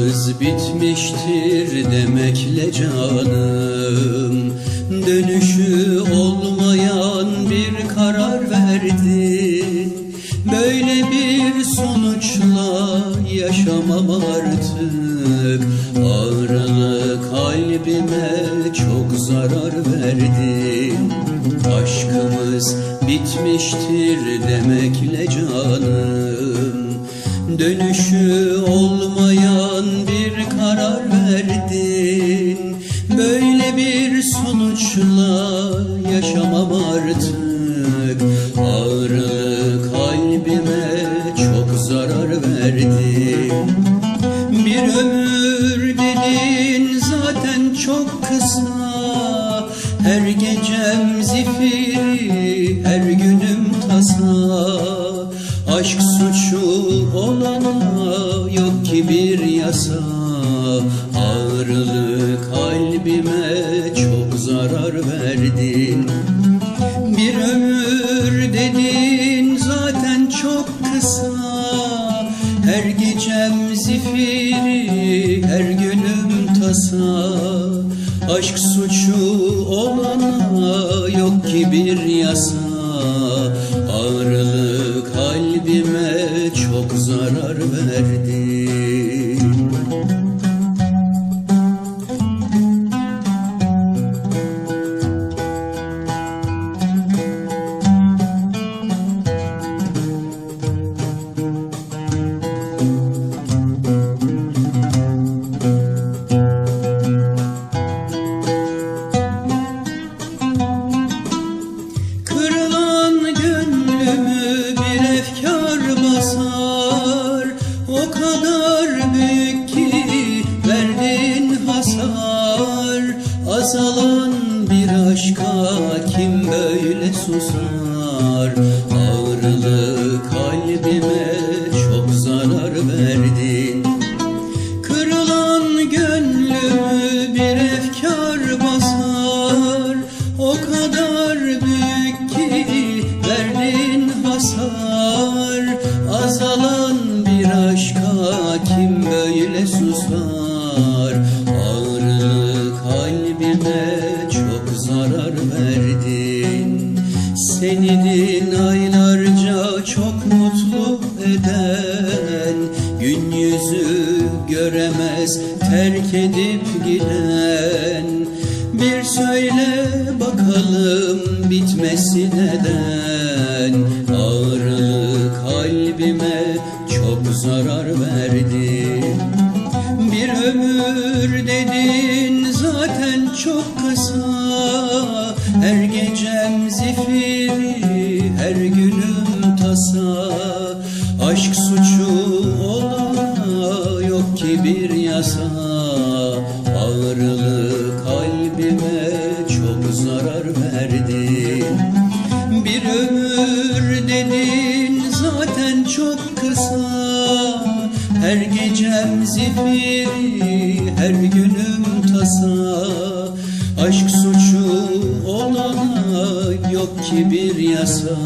Yollarımız bitmiştir demekle canım. Dönüşü olmayan bir karar verdi. Böyle bir sonuçla yaşamam artık. Ağrılı kalbime çok zarar verdi. Aşkımız bitmiştir demekle canım. Dönüşü olmayan bir karar verdin Böyle bir sonuçla yaşamam artık. Ağrı kalbime çok zarar verdin bir ömür dedin zaten çok kısa. Her gecem zifiri, her tasa Aşk suçu olana yok ki bir yasa. Ağrılı kalbime çok zarar verdin. Bir ömür dedin zaten çok kısa. Her gecem zifiri, her günüm tasa. Aşk suçu olana yok ki bir yasa. Ağrılı kalbime çok zarar verdin Kırılan kadar ki verdin hasar. Azalan bir aşka kim böyle susar susar Ağrılı kalbime çok zarar verdin. Senin aylarca çok mutlu eden Gün yüzü göremez terk edip giden. Bir söyle bakalım bitmesi neden? Ağrılı kalbime çok zarar verdin dedin zaten çok kısa. Her gecem zifiri, her günüm tasa. Aşk suçu olana yok ki bir yasa. Ağrılı kalbime çok zarar verdin bir ömür dedin zaten çok kısa Her gecem zifiri, her günüm tasa Aşk suçu olana yok ki bir yasa